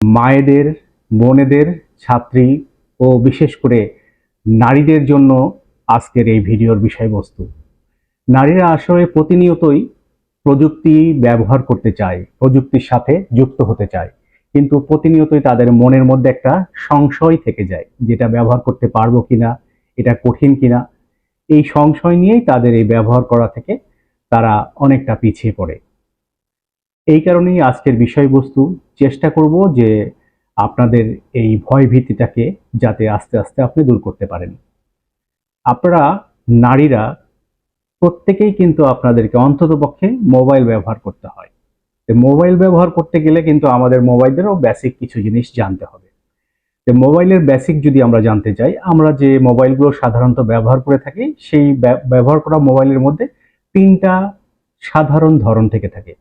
মায়েদের, বোনেদের, ছাত্রী ও বিশেষ করে নারীদের জন্য আজকের এই ভিডিওর বিষয়বস্তু। নারীরা আসলে প্রতিনিয়তই প্রযুক্তি ব্যবহার করতে চায়, প্রযুক্তির সাথে যুক্ত হতে চায়। কিন্তু প্রতিনিয়তই তাদের মনের মধ্যে একটা সংশয় থেকে যায়, যেটা ব্যবহার করতে পারব কিনা, এটা কঠিন কিনা। এই সংশয় নিয়েই তাদের এই ব্যবহার করা থেকে তারা অনেকটা পিছিয়ে পড়ে। এই কারণেই আজকের বিষয়বস্তু চেষ্টা করব যে আপনাদের এই ভয় ভীতিটাকে যাতে আস্তে আস্তে আপনি দূর করতে পারেন। আপনারা নারীরা প্রত্যেকেই কিন্তু আপনাদেরকে অন্ততপক্ষে মোবাইল ব্যবহার করতে হয়। মোবাইল ব্যবহার করতে গেলে কিন্তু আমাদের মোবাইলেরও বেসিক কিছু জিনিস জানতে হবে। তো মোবাইলের বেসিক যদি আমরা জানতে চাই, আমরা যে মোবাইলগুলো সাধারণত ব্যবহার করে থাকি, সেই ব্যব- ব্যবহার করা মোবাইলের মধ্যে তিনটা সাধারণ ধরন থেকে থাকে।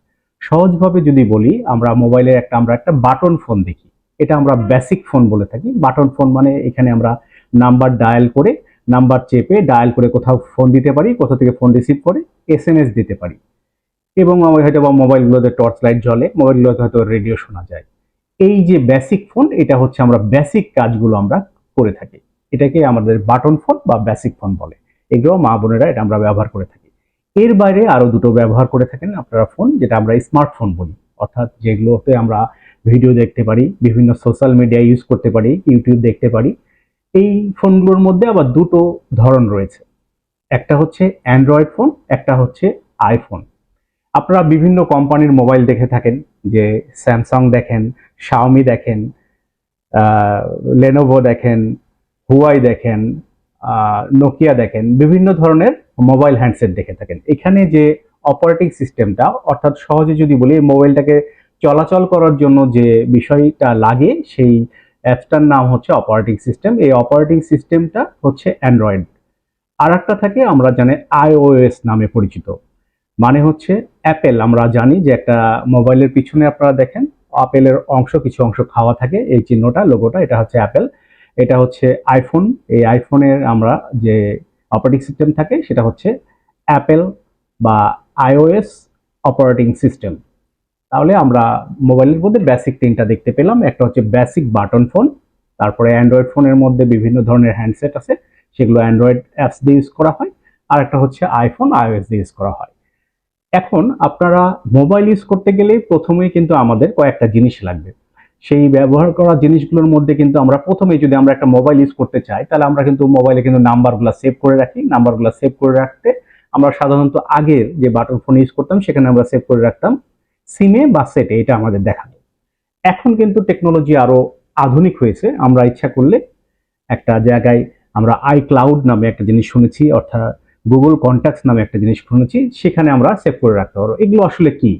সহজভাবে যদি বলি, আমরা মোবাইলের একটা, আমরা একটা বাটন ফোন দেখি। এটা আমরা বেসিক ফোন বলে থাকি। বাটন ফোন মানে এখানে আমরা নাম্বার ডায়াল করে নাম্বার চেপে ডায়াল করে কোথাও ফোন দিতে পারি কোথাও থেকে ফোন রিসিভ করে এস দিতে পারি। এবং আমার হয়তো বা মোবাইলগুলোতে টর্চ লাইট জ্বলে, মোবাইলগুলোতে হয়তো রেডিও শোনা যায়। এই যে বেসিক ফোন এটা হচ্ছে আমরা বেসিক কাজগুলো আমরা করে থাকি। এটাকে আমাদের বাটন ফোন বা বেসিক ফোন বলে। এগুলো মা বোনেরা এটা আমরা ব্যবহার করে থাকি। এর বাইরে আরও দুটো ব্যবহার করে থাকেন আপনারা ফোন যেটা আমরা স্মার্টফোন বলি। অর্থাৎ যেগুলোতে আমরা ভিডিও দেখতে পারি, বিভিন্ন সোশ্যাল মিডিয়া ইউজ করতে পারি ইউটিউব দেখতে পারি। এই ফোনগুলোর মধ্যে আবার দুটো ধরন রয়েছে। একটা হচ্ছে অ্যান্ড্রয়েড ফোন একটা হচ্ছে আইফোন আপনারা বিভিন্ন কোম্পানির মোবাইল দেখে থাকেন, যে স্যামসাং দেখেন শাওমি দেখেন লেনোভো দেখেন হুয়াই দেখেন নোকিয়া দেখেন, বিভিন্ন ধরনের মোবাইল হ্যান্ডসেট দেখে থাকেন। এখানে যে অপারেটিং সিস্টেমটা অর্থাৎ সহজে যদি বলি মোবাইলটাকে চলাচল করার জন্য যে বিষয়টা লাগে, সেই অ্যাপসটার নাম হচ্ছে অপারেটিং সিস্টেম এই অপারেটিং সিস্টেমটা হচ্ছে অ্যান্ড্রয়েড আর একটা থাকে, আমরা জানি আইওএস নামে পরিচিত। মানে হচ্ছে অ্যাপেল আমরা জানি যে একটা মোবাইলের পিছনে আপনারা দেখেন আপেলের অংশ, কিছু অংশ খাওয়া থাকে। এই চিহ্নটা লোগোটা এটা হচ্ছে অ্যাপেল এটা হচ্ছে আইফোন এই আইফোনের আমরা যে অপারেটিং সিস্টেম থাকে, সেটা হচ্ছে অ্যাপেল বা আইওএস অপারেটিং সিস্টেম তাহলে আমরা মোবাইলের মধ্যে বেসিক তিনটা দেখতে পেলাম। একটা হচ্ছে বেসিক বাটন ফোন তারপরে অ্যান্ড্রয়েড ফোনের মধ্যে বিভিন্ন ধরনের হ্যান্ডসেট আছে, সেগুলো অ্যান্ড্রয়েড অ্যাপস দিয়ে ইউজ করা হয়। আর একটা হচ্ছে আইফোন আইওএস দিয়ে ইউজ করা হয়। এখন আপনারা মোবাইল ইউজ করতে গেলে প্রথমেই কিন্তু আমাদের কয়েকটা জিনিস লাগবে। সেই ব্যবহার করা জিনিসগুলোর মধ্যে কিন্তু আমরা প্রথমে যদি আমরা একটা মোবাইল ইউজ করতে চাই, তাহলে আমরা কিন্তু মোবাইলে কিন্তু নাম্বারগুলো সেভ করে রাখি। নাম্বারগুলো সেভ করে রাখতে আমরা সাধারণত আগের যে বাটন ফোন ইউজ করতাম, সেখানে আমরা সেভ করে রাখতাম সিমে বা সেটে এটা আমাদের দেখাতো। এখন কিন্তু টেকনোলজি আরও আধুনিক হয়েছে। আমরা ইচ্ছা করলে একটা জায়গায় আমরা আই ক্লাউড নামে একটা জিনিস শুনেছি, অর্থাৎ গুগল কন্ট্যাক্টস নামে একটা জিনিস শুনেছি, সেখানে আমরা সেভ করে রাখতে পারব। এগুলো আসলে কি?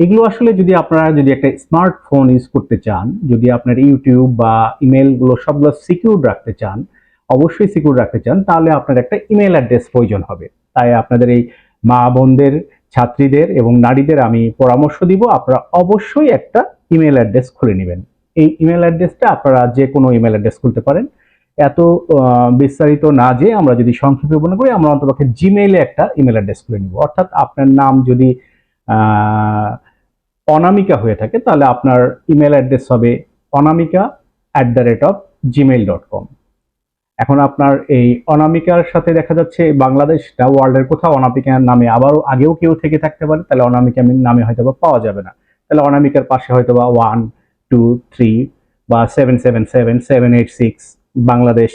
এগুলো আসলে যদি আপনারা যদি একটা স্মার্টফোন ইউজ করতে চান, যদি আপনার ইউটিউব বা ইমেলগুলো সবগুলো সিকিউর রাখতে চান, অবশ্যই সিকিউর রাখতে চান, তাহলে আপনার একটা ইমেল অ্যাড্রেস প্রয়োজন হবে। তাই আপনাদের এই মা বোনদের, ছাত্রীদের এবং নারীদের আমি পরামর্শ দিব, আপনারা অবশ্যই একটা ইমেল অ্যাড্রেস খুলে নেবেন। এই ইমেল অ্যাড্রেসটা আপনারা যে কোনো ইমেল অ্যাড্রেস খুলতে পারেন। এত বিস্তারিত না যে আমরা যদি সংক্ষেপে মনে করি, আমরা অন্তপক্ষে জিমেইলে একটা ইমেল অ্যাড্রেস খুলে নিব। অর্থাৎ আপনার নাম যদি অনামিকা হয়ে থাকে, তাহলে আপনার ইমেল অ্যাড্রেস হবে Anamika at the rate of Gmail dot com এখন আপনার এই অনামিকার সাথে দেখা যাচ্ছে বাংলাদেশটা ওয়ার্ল্ডের কোথাও অনামিকার নামে আবারও আগেও কেউ থেকে থাকতে পারে, তাহলে অনামিকা নামে হয়তো বা পাওয়া যাবে না। তাহলে অনামিকার পাশে হয়তো বা ওয়ান টু থ্রি বা seven seven seven seven eight six Bangladesh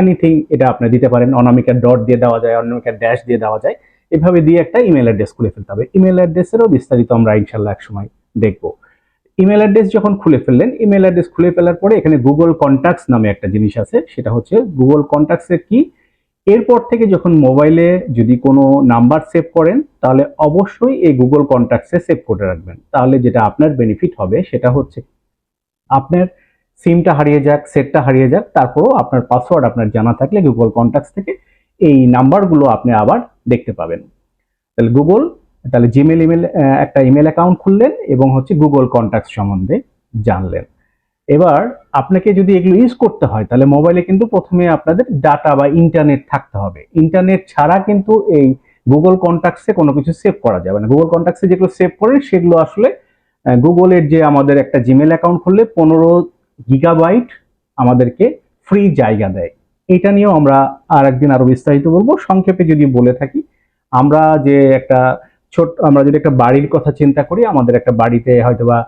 anything এটা আপনি দিতে পারেন। অনামিকা ডট দিয়ে দেওয়া যায় অনামিকা ড্যাশ দিয়ে দেওয়া যায়। এভাবে দিয়ে একটা ইমেল অ্যাড্রেস খুলে ফেলতে হবে। ইমেল অ্যাড্রেসেরও বিস্তারিত আমরা ইনশাল্লাহ এক সময় দেখব। ইমেল অ্যাড্রেস যখন খুলে ফেললেন ইমেল অ্যাড্রেস খুলে ফেলার পরে এখানে গুগল কন্ট্যাক্টস নামে একটা জিনিস আছে, সেটা হচ্ছে গুগল কন্ট্যাক্টসের কি? এরপর থেকে যখন মোবাইলে যদি কোনো নাম্বার সেভ করেন, তাহলে অবশ্যই এই গুগল কন্ট্যাক্টসে সেভ করে রাখবেন। তাহলে যেটা আপনার বেনিফিট হবে, সেটা হচ্ছে আপনার সিমটা হারিয়ে যাক সেটটা হারিয়ে যাক, তারপরেও আপনার পাসওয়ার্ড আপনার জানা থাকলে গুগল কন্ট্যাক্টস থেকে এই নাম্বারগুলো আপনি আবার দেখতে পাবেন। তাহলে গুগল তাহলে জিমেল ইমেল একটা ইমেল অ্যাকাউন্ট খুললেন এবং হচ্ছে গুগল কন্ট্যাক্ট সম্বন্ধে জানলেন। এবার আপনাকে যদি এগুলো ইউজ করতে হয়, তাহলে মোবাইলে কিন্তু প্রথমে আপনাদের ডাটা বা ইন্টারনেট থাকতে হবে। ইন্টারনেট ছাড়া কিন্তু এই গুগল কন্ট্যাক্টসে কোনো কিছু সেভ করা যাবে না। গুগল কন্ট্যাক্টসে যেগুলো সেভ করেন, সেগুলো আসলে গুগলের যে আমাদের একটা জিমেল অ্যাকাউন্ট খুললে পনেরো গিগাবাইট আমাদেরকে ফ্রি জায়গা দেয়। এটা নিয়েও আমরা আর একদিন আরও বিস্তারিত বলব। সংক্ষেপে যদি বলে থাকি, আমরা যে একটা ছোট, আমরা যদি একটা বাড়ির কথা চিন্তা করি, আমাদের একটা বাড়িতে হয়তোবা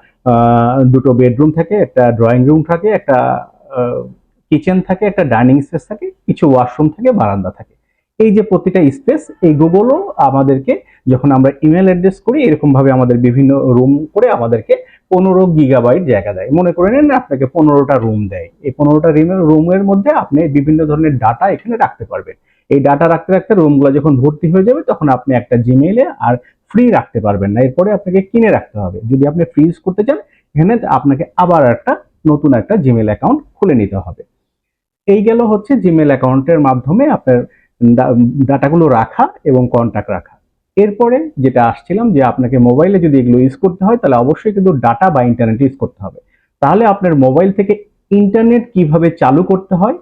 দুটো বেডরুম থাকে, একটা ড্রয়িং রুম থাকে, একটা কিচেন থাকে, একটা ডাইনিং স্পেস থাকে, কিছু ওয়াশরুম থাকে, বারান্দা থাকে। এই যে প্রতিটা স্পেস, এই গুগলও আমাদেরকে, যখন আমরা ইমেল অ্যাড্রেস করি, এরকমভাবে আমাদের বিভিন্ন রুম করে আমাদেরকে পনেরো গিগাবাইট জায়গা দেয়। মনে করে নেন আপনাকে পনেরোটা রুম দেয়। এই পনেরোটা রুমের রুমের মধ্যে আপনি বিভিন্ন ধরনের ডাটা এখানে রাখতে পারবেন। এই ডাটা রাখতে রাখতে রুমগুলো যখন ভর্তি হয়ে যাবে, তখন আপনি একটা জিমেইলে আর ফ্রি রাখতে পারবেন না। এরপরে আপনাকে কিনে রাখতে হবে। যদি আপনি ফ্রি ইউজ করতে চান, এখানে আপনাকে আবার একটা নতুন একটা জিমেল অ্যাকাউন্ট খুলে নিতে হবে। এই গেল হচ্ছে জিমেল অ্যাকাউন্টের মাধ্যমে আপনার ডাটাগুলো রাখা এবং কন্ট্যাক্ট রাখা। এরপরে যেটা আসছিলাম যে আপনাকে মোবাইলে যদি এগুলো ইউজ করতে হয়, তাহলে অবশ্যই কিন্তু ডাটা বা ইন্টারনেট ইউজ করতে হবে। তাহলে আপনার মোবাইল থেকে ইন্টারনেট কীভাবে চালু করতে হয়,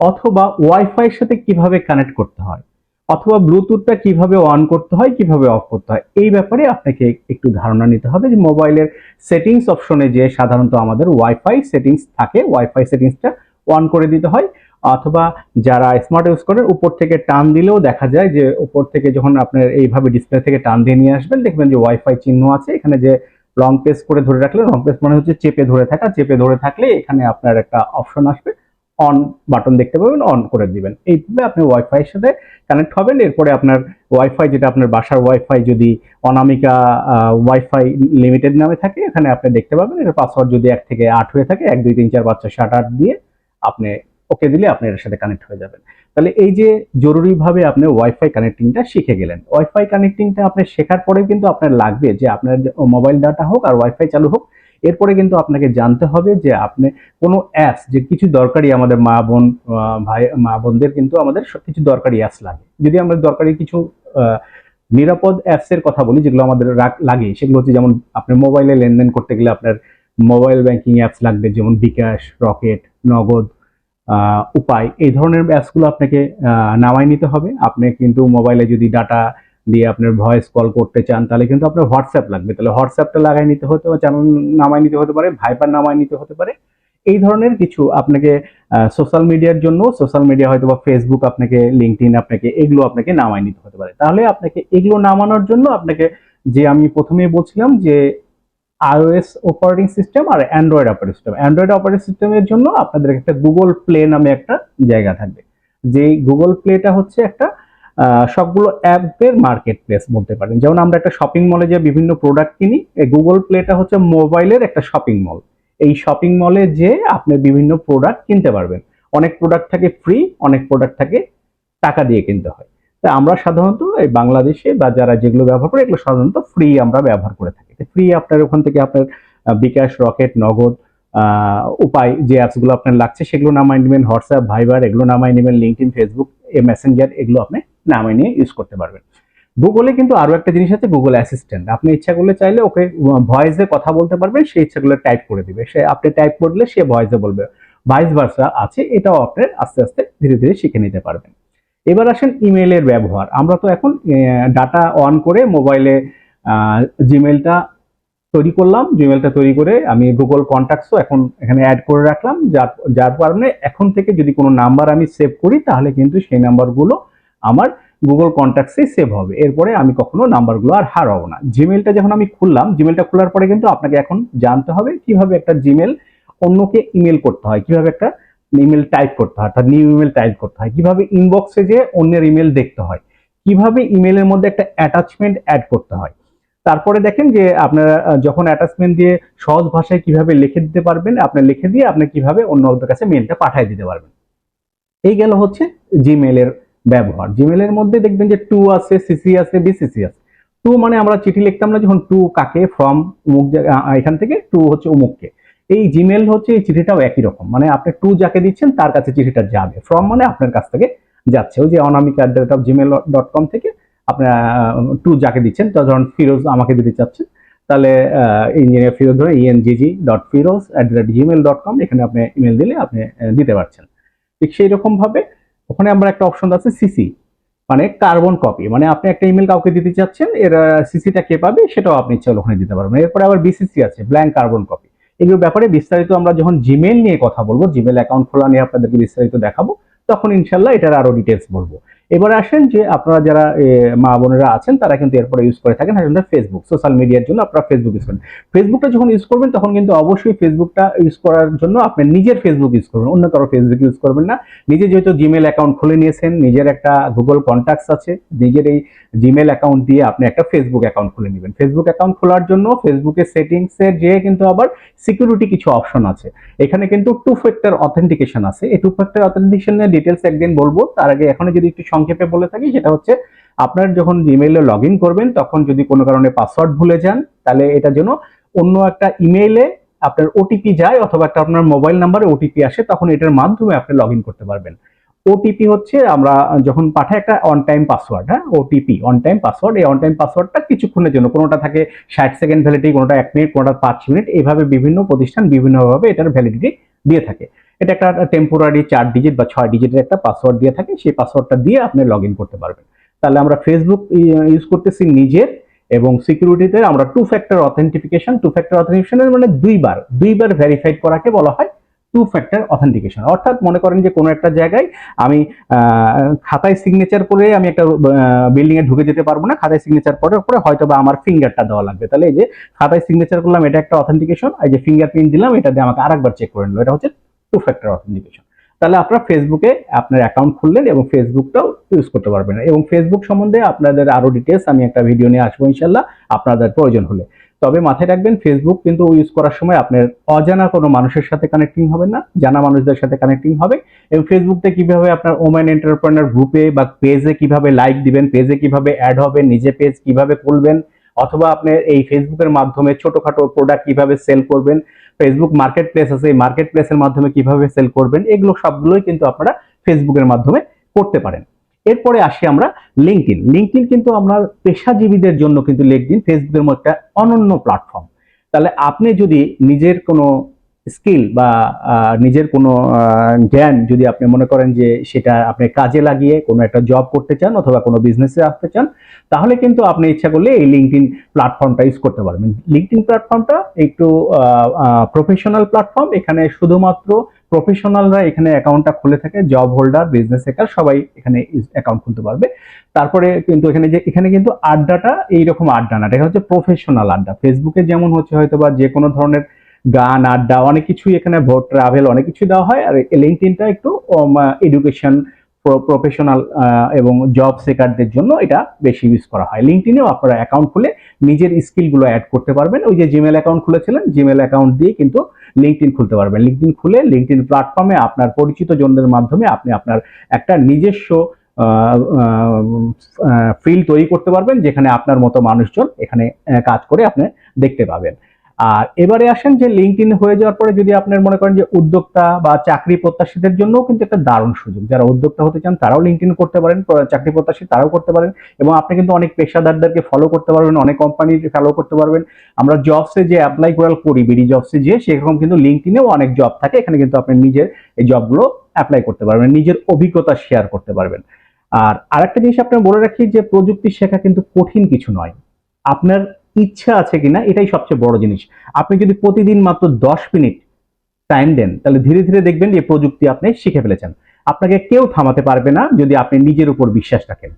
অথবা ওয়াইফাই এর সাথে কীভাবে কানেক্ট করতে হয়, অথবা ব্লুটুথটা কীভাবে অন করতে হয়, কীভাবে অফ করতে হয়, এই ব্যাপারে আপনাকে একটু ধারণা নিতে হবে যে মোবাইলের সেটিংস অপশনে যে সাধারণত আমাদের ওয়াইফাই সেটিংস থাকে ওয়াইফাই সেটিংসটা অন করে দিতে হয়। অথবা যারা স্মার্ট ইউজ করেন, উপর থেকে টান দিলেও দেখা যায় যে উপর থেকে যখন আপনার এইভাবে ডিসপ্লে থেকে টান দিয়ে নিয়ে আসবেন, দেখবেন যে ওয়াইফাই চিহ্ন আছে। এখানে যে লং প্রেস করে ধরে রাখলে লং প্রেস মানে হচ্ছে চেপে ধরে থাকা। চেপে ধরে থাকলে এখানে আপনার একটা অপশন আসবে। অন বাটন দেখতে পাবেন অন করে দিবেন। এইভাবে আপনি ওয়াইফাই এর সাথে কানেক্ট হবেন। এরপরে আপনার ওয়াইফাই যেটা আপনার বাসার ওয়াইফাই যদি অনামিকা ওয়াইফাই লিমিটেড নামে থাকে, এখানে আপনি দেখতে পাবেন। এর পাসওয়ার্ড যদি এক থেকে আট হয়ে থাকে, এক, দুই, তিন, চার, পাঁচ, ছয়, সাত, আট দিয়ে আপনি ওকে দিলে আপনি এর সাথে কানেক্ট হয়ে যাবেন। তাহলে এই যে জরুরিভাবে আপনি ওয়াইফাই কানেক্টিংটা শিখে গেলেন। ওয়াইফাই কানেক্টিংটা আপনি শেখার পরে কিন্তু আপনার লাগবে যে আপনার মোবাইল ডাটা হোক আর ওয়াইফাই চালু হোক, এরপরে কিন্তু আপনাকে জানতে হবে যে আপনি কোনো অ্যাপস যে কিছু দরকারি আমাদের মা বোন ভাই, মা বোনদের কিন্তু আমাদের সব কিছু দরকারি অ্যাপস লাগে। যদি আমরা দরকারি কিছু নিরাপদ অ্যাপস এর কথা বলি যেগুলো আমাদের লাগে, সেগুলো হচ্ছে যেমন আপনার মোবাইলে লেনদেন করতে গেলে আপনার মোবাইল ব্যাংকিং অ্যাপস লাগবে, যেমন বিকাশ, রকেট, নগদ উপায়। এই ধরনের অ্যাপসগুলো আপনাকে নামায় নিতে হবে। আপনি কিন্তু মোবাইলে যদি ডাটা দিয়ে আপনার ভয়েস কল করতে চান, তাহলে কিন্তু আপনার হোয়াটসঅ্যাপ লাগবে। তাহলে হোয়াটসঅ্যাপটা লাগাই নিতে হতে চ্যানেল নামায় নিতে হতে পারে ভাইবার নামায় নিতে হতে পারে। এই ধরনের কিছু আপনাকে সোশ্যাল মিডিয়ার জন্য সোশ্যাল মিডিয়া হয়তো বা ফেসবুক আপনাকে লিঙ্কডইন আপনাকে, এগুলো আপনাকে নামায় নিতে হতে পারে। তাহলে আপনাকে এগুলো নামানোর জন্য আপনাকে যে আমি প্রথমেই বলছিলাম যে আইওএস অপারেটিং সিস্টেম আর Android operating system Android operating সিস্টেমের জন্য আপনাদের একটা গুগল প্লে নামে একটা জায়গা থাকবে। যেই গুগল প্লেটা হচ্ছে একটা সবগুলো অ্যাপের মার্কেট প্লেস বলতে পারেন। যেমন আমরা একটা শপিং মলে যে বিভিন্ন প্রোডাক্ট কিনি, এই গুগল প্লেটা হচ্ছে মোবাইলের একটা শপিং মল এই শপিং মলে যে আপনি বিভিন্ন প্রোডাক্ট কিনতে পারবেন। অনেক প্রোডাক্ট থাকে ফ্রি অনেক প্রোডাক্ট থাকে টাকা দিয়ে কিনতে হয়। তা আমরা সাধারণত এই বাংলাদেশে বা যারা যেগুলো ব্যবহার করে, এগুলো সাধারণত ফ্রি আমরা ব্যবহার করে থাকি। ফ্রি আপনার ওখান থেকে আপনার বিকাশ, রকেট, নগদ উপায় যে অ্যাপসগুলো আপনার লাগছে, সেগুলো নামাই নেবেন। হোয়াটসঅ্যাপ, ভাইবার, এগুলো নামায় নেবেন। লিঙ্কডিন ফেসবুক, এ মেসেঞ্জার, এগুলো আপনি নামায় নিয়ে ইউজ করতে পারবেন। গুগলে কিন্তু আরও একটা জিনিস আছে, গুগল অ্যাসিস্ট্যান্ট। আপনি ইচ্ছা করলে চাইলে ওকে ভয়েসে কথা বলতে পারবেন সেই ইচ্ছাগুলো টাইপ করে দিবে। সে আপনি টাইপ করলে সে ভয়েসে বলবে। ভাইস ভার্সা আছে, এটাও আপনার আস্তে আস্তে ধীরে ধীরে শিখে নিতে পারবেন। এবার আসেন ইমেলের ব্যবহার। আমরা তো এখন ডাটা অন করে মোবাইলে জিমেলটা তৈরি করলাম। জিমেলটা তৈরি করে আমি গুগল কন্ট্যাক্টসও এখন এখানে অ্যাড করে রাখলাম। যার যার কারণে এখন থেকে যদি কোনো নাম্বার আমি সেভ করি, তাহলে কিন্তু সেই নাম্বারগুলো আমার গুগল কন্ট্যাক্টসে সেভ হবে। এরপরে আমি কখনো নাম্বারগুলো আর হারাবো না। জিমেলটা যখন আমি খুললাম জিমেলটা খোলার পরে কিন্তু আপনাকে এখন জানতে হবে কীভাবে একটা জিমেল অন্যকে ইমেল করতে হয়, কীভাবে একটা ইমেল টাইপ করতে হয়, অর্থাৎ নিউ ইমেল টাইপ করতে হয়। কীভাবে ইনবক্সে যে অন্যের ইমেল দেখতে হয়? কীভাবে ইমেলের মধ্যে একটা অ্যাটাচমেন্ট অ্যাড করতে হয়? তারপরে দেখেন যে আপনারা যখন অ্যাটাচমেন্ট দিয়ে সহজ ভাষায় কীভাবে লিখে দিতে পারবেন, আপনি লিখে দিয়ে আপনি কীভাবে অন্যদের কাছে মেলটা পাঠিয়ে দিতে পারবেন। এই গেল হচ্ছে জিমেলের ব্যবহার। জিমেলের মধ্যে দেখবেন যে টু আছে সিসি আছে বিসিসি আছে। টু মানে আমরা চিঠি লিখতাম না, যখন টু কাকে ফ্রম অমুক এখান থেকে টু হচ্ছে অমুককে। এই জিমেল হচ্ছে, এই চিঠিটাও একই রকম। মানে আপনি টু যাকে দিচ্ছেন, তার কাছে চিঠিটা যাবে। ফ্রম মানে আপনার কাছ থেকে যাচ্ছে। ওই যে Anamika at the rate of Gmail dot com থেকে আপনার টু যাকে দিচ্ছেন, তো ধরুন ফিরোজ আমাকে দিতে চাচ্ছেন, তাহলে ইঞ্জিনিয়ার ফিরোজ ধরে ENGG dot Firoz at the rate Gmail dot com এখানে আপনি ইমেল দিলে আপনি দিতে পারছেন। ঠিক সেই রকম ভাবে ওখানে আমরা একটা অপশন আছে সিসি মানে কার্বন কপি মানে আপনি একটা ইমেল কাউকে দিতে চাচ্ছেন, এর সিসিটা কে পাবে, সেটাও আপনি চাইলে ওখানে দিতে পারবেন। এরপরে আবার বিসিসি আছে ব্ল্যাঙ্ক কার্বন কপি এগুলোর ব্যাপারে বিস্তারিত আমরা যখন জিমেল নিয়ে কথা বলব জিমেল অ্যাকাউন্ট খোলা নিয়ে আপনাদেরকে বিস্তারিত দেখাবো, তখন ইনশাল্লাহ এটার আরও ডিটেলস বলব। এবারে আসেন যে আপনারা যারা মা বোনেরা আছেন, তারা কিন্তু এরপরে ইউজ করে থাকেন সাধারণত ফেসবুক সোশ্যাল মিডিয়ার জন্য আপনারা ফেসবুক ইউজ করেন। ফেসবুকটা যখন ইউজ করবেন, তখন কিন্তু অবশ্যই ফেসবুকটা ইউজ করার জন্য আপনি নিজের ফেসবুক ইউজ করবেন অন্য কারও ফেসবুক ইউজ করবেন না। নিজে যেহেতু জিমেল অ্যাকাউন্ট খুলে নিয়েছেন, নিজের একটা গুগল কন্ট্যাক্টস আছে, নিজের এই জিমেল অ্যাকাউন্ট দিয়ে আপনি একটা ফেসবুক অ্যাকাউন্ট খুলে নেবেন। ফেসবুক অ্যাকাউন্ট খোলার জন্য ফেসবুকের সেটিংসের যে কিন্তু আবার সিকিউরিটি কিছু অপশন আছে। এখানে কিন্তু টু ফ্যাক্টর অথেন্টিকেশন আছে। এই টু ফ্যাক্টর অথেন্টিকেশনের ডিটেলস একদিন বলব, তার আগে এখনও যদি একটু সংক্ষেপে বলে থাকি, সেটা হচ্ছে আপনার যখন জিমেইলে লগ করবেন, তখন যদি কোনো কারণে পাসওয়ার্ড ভুলে যান, তাহলে এটা যেন অন্য একটা ইমেইলে আপনার ওটিপি যায় অথবা একটা আপনার মোবাইল নাম্বারে ওটিপি আসে, তখন এটার মাধ্যমে আপনি লগ করতে পারবেন। ওটিপি হচ্ছে আমরা যখন পাঠাই একটা অন টাইম পাসওয়ার্ড হ্যাঁ ওটিপি অন টাইম পাসওয়ার্ড এই অন টাইম পাসওয়ার্ডটা কিছুক্ষণের জন্য, কোনোটা থাকে ষাট সেকেন্ড ভ্যালিডিটি কোনোটা এক মিনিট কোনোটা পাঁচ মিনিট এইভাবে বিভিন্ন প্রতিষ্ঠান বিভিন্নভাবে এটার ভ্যালিডিটি দিয়ে থাকে। এটা একটা টেম্পোরারি চার ডিজিট বা ছয় ডিজিটের একটা পাসওয়ার্ড দিয়ে থাকে, সেই পাসওয়ার্ডটা দিয়ে আপনি লগ করতে পারবেন। তাহলে আমরা ফেসবুক ইউজ করতেছি নিজের এবং সিকিউরিটিতে আমরা two factor authentication two factor অথেন্টিফিকেশনের মানে দুইবার দুইবার ভেরিফাইড করাকে বলা হয় টু ফ্যাক্টর অথেন্টিকেশন অর্থাৎ মনে করেন যে কোনো একটা জায়গায় আমি খাতায় সিগনেচার করে আমি একটা বিল্ডিংয়ে ঢুকে যেতে পারব না, খাতায় সিগনেচার করার পরে হয়তো বা আমার ফিঙ্গারটা দেওয়া লাগবে। তাহলে এই যে খাতায় সিগনেচার করলাম, এটা একটা অথেন্টিকেশন এই যে ফিঙ্গারপ্রিন্ট দিলাম এটা দিয়ে আমাকে আরেকবার চেক করে নিল। এটা হচ্ছে টু ফ্যাক্টর অথেন্টিকেশন তাহলে আপনারা ফেসবুকে আপনার অ্যাকাউন্ট খুললেন এবং ফেসবুকটাও ইউজ করতে পারবেন। এবং ফেসবুক সম্বন্ধে আপনাদের আরও ডিটেলস আমি একটা ভিডিও নিয়ে আসব ইনশাল্লাহ আপনাদের প্রয়োজন হলে। তবে মাথায় রাখবেন ফেসবুক কিন্তু ইউজ করার সময় আপনার অজানা কোনো মানুষের সাথে কানেক্টিং হবে না, জানা মানুষদের সাথে কানেক্টিং হবে। এবং ফেসবুকতে কীভাবে আপনার ওমেন এন্টারপ্রেনার গ্রুপে বা পেজে কীভাবে লাইক দিবেন পেজে কীভাবে অ্যাড হবেন নিজে পেজ কীভাবে খুলবেন অথবা আপনি এই ফেসবুকের মাধ্যমে ছোটখাটো প্রোডাক্ট কীভাবে সেল করবেন ফেসবুক মার্কেট প্লেস আছে, এই মার্কেট প্লেসের মাধ্যমে কীভাবে সেল করবেন, এগুলো সবগুলোই কিন্তু আপনারা ফেসবুকের মাধ্যমে করতে পারেন। এরপরে আসি আমরা লিঙ্কডিন লিঙ্কডিন কিন্তু আমরা পেশাজীবীদের জন্য কিন্তু লিঙ্কডিন ফেসবুকের মতো একটা অনন্য প্ল্যাটফর্ম তাহলে আপনি যদি নিজের কোনো স্কিল বা নিজের কোনো জ্ঞান যদি আপনি মনে করেন যে সেটা আপনি কাজে লাগিয়ে কোনো একটা জব করতে চান অথবা কোনো বিজনেসে আসতে চান, তাহলে কিন্তু আপনি ইচ্ছা করলে এই লিঙ্কডিন প্ল্যাটফর্মটা ইউজ করতে পারবেন। লিঙ্কডিন প্ল্যাটফর্মটা একটু প্রফেশনাল প্ল্যাটফর্ম এখানে শুধুমাত্র প্রফেশনালরা এখানে অ্যাকাউন্টটা খুলে থাকে জব হোল্ডার বিজনেস সেকার সবাই এখানে অ্যাকাউন্ট খুলতে পারবে। তারপরে কিন্তু এখানে যে, এখানে কিন্তু আড্ডাটা এইরকম আড্ডা না, এটা হচ্ছে প্রফেশনাল আড্ডা। ফেসবুকে যেমন হচ্ছে হয়তো বা যে কোনো ধরনের গান, আড্ডা, অনেক কিছুই এখানে ভোট ট্রাভেল অনেক কিছু দেওয়া হয়। আর লিঙ্কডিনটা একটু এডুকেশন প্রফেশনাল এবং জব সেকারদের জন্য এটা বেশি ইউজ করা হয়। লিঙ্কডিনেও আপনারা অ্যাকাউন্ট খুলে নিজের স্কিলগুলো অ্যাড করতে পারবেন। ওই যে জিমেল অ্যাকাউন্ট খুলেছিলেন জিমেল অ্যাকাউন্ট দিয়ে কিন্তু লিঙ্কডিন খুলতে পারবেন। লিঙ্কডিন খুলে লিঙ্কডিন প্ল্যাটফর্মে আপনার পরিচিত জনদের মাধ্যমে আপনি আপনার একটা নিজস্ব ফিল্ড তৈরি করতে পারবেন, যেখানে আপনার মতো মানুষজন এখানে কাজ করে আপনি দেখতে পাবেন। আর এবারে আসেন যে লিঙ্ক ইন হয়ে যাওয়ার পরে যদি আপনার মনে করেন যে উদ্যোক্তা বা চাকরি প্রত্যাশীদের জন্যও কিন্তু একটা দারুণ সুযোগ। যারা উদ্যোক্তা হতে চান তারাও লিঙ্ক ইন করতে পারেন চাকরি প্রত্যাশী তারাও করতে পারেন এবং আপনি কিন্তু অনেক পেশাদারদেরকে ফলো করতে পারবেন, অনেক কোম্পানির ফলো করতে পারবেন। আমরা জবসে যে অ্যাপ্লাই করার করি বিডি জবসে যে, সেরকম কিন্তু লিঙ্কডিনেও অনেক জব থাকে। এখানে কিন্তু আপনি নিজের এই জবগুলো অ্যাপ্লাই করতে পারবেন, নিজের অভিজ্ঞতা শেয়ার করতে পারবেন। আর আরেকটা জিনিস আপনার বলে রাখি যে প্রযুক্তি শেখা কিন্তু কঠিন কিছু নয়। আপনার ইচ্ছা আছে কিনা, এটাই সবচেয়ে বড় জিনিস। আপনি যদি প্রতিদিন মাত্র দশ মিনিট টাইম দেন, তাহলে ধীরে ধীরে দেখবেন যে প্রযুক্তি আপনি শিখে ফেলেছেন। আপনাকে কেউ থামাতে পারবে না যদি আপনি নিজের উপর বিশ্বাস রাখেন।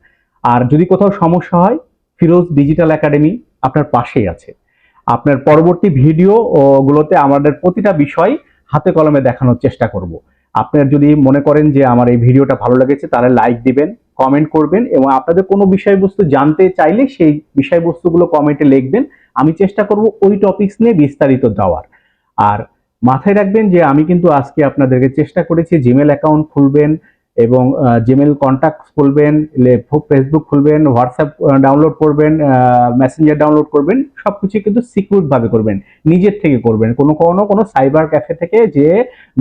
আর যদি কোথাও সমস্যা হয়, ফিরোজ ডিজিটাল একাডেমি আপনার পাশেই আছে। আপনার পরবর্তী ভিডিও গুলোতে আমাদের প্রতিটা বিষয় হাতে কলমে দেখানোর চেষ্টা করব। আপনার যদি মনে করেন যে আমার এই ভিডিওটা ভালো লেগেছে, তাহলে লাইক দিবেন কমেন্ট করবেন এবং আপনাদের কোনো বিষয়বস্তু জানতে চাইলে সেই বিষয়বস্তুগুলো কমেন্টে লিখবেন। আমি চেষ্টা করব ওই টপিকস নিয়ে বিস্তারিত দেওয়ার। আর মাথায় রাখবেন যে আমি কিন্তু আজকে আপনাদেরকে চেষ্টা করেছি জিমেল অ্যাকাউন্ট খুলবেন এবং জিমেল কন্ট্যাক্ট খুলবেন ফেসবুক খুলবেন হোয়াটসঅ্যাপ ডাউনলোড করবেন মেসেঞ্জার ডাউনলোড করবেন সব সবকিছু কিন্তু সিকিউর ভাবে করবেন, নিজের থেকে করবেন। কোনো কোনো কোনো সাইবার ক্যাফে থেকে যে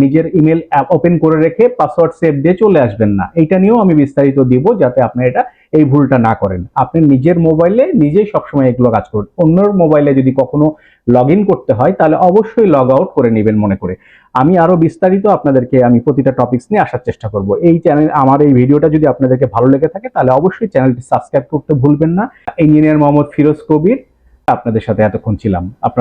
নিজের ইমেল অ্যাপ ওপেন করে রেখে পাসওয়ার্ড সেভ দিয়ে চলে আসবেন না। এটা নিয়েও আমি বিস্তারিত দিব যাতে আপনি এটা, এই ভুলটা না করেন। আপনি নিজের মোবাইলে নিজেই সবসময় এগুলো কাজ করুন। অন্যর মোবাইলে যদি কখনো লগ করতে হয়, তাহলে অবশ্যই লগ আউট করে নেবেন মনে করে। আমি আরও বিস্তারিত আপনাদেরকে আমি প্রতিটা টপিক নিয়ে আসার চেষ্টা করব। এই চ্যানেল আমার এই ভিডিওটা যদি আপনাদেরকে ভালো লেগে থাকে, তাহলে অবশ্যই চ্যানেলটি সাবস্ক্রাইব করতে ভুলবেন না। ইঞ্জিনিয়ার মোহাম্মদ ফিরোজ কবির, আপনাদের সাথে এতক্ষণ ছিলাম। আপনার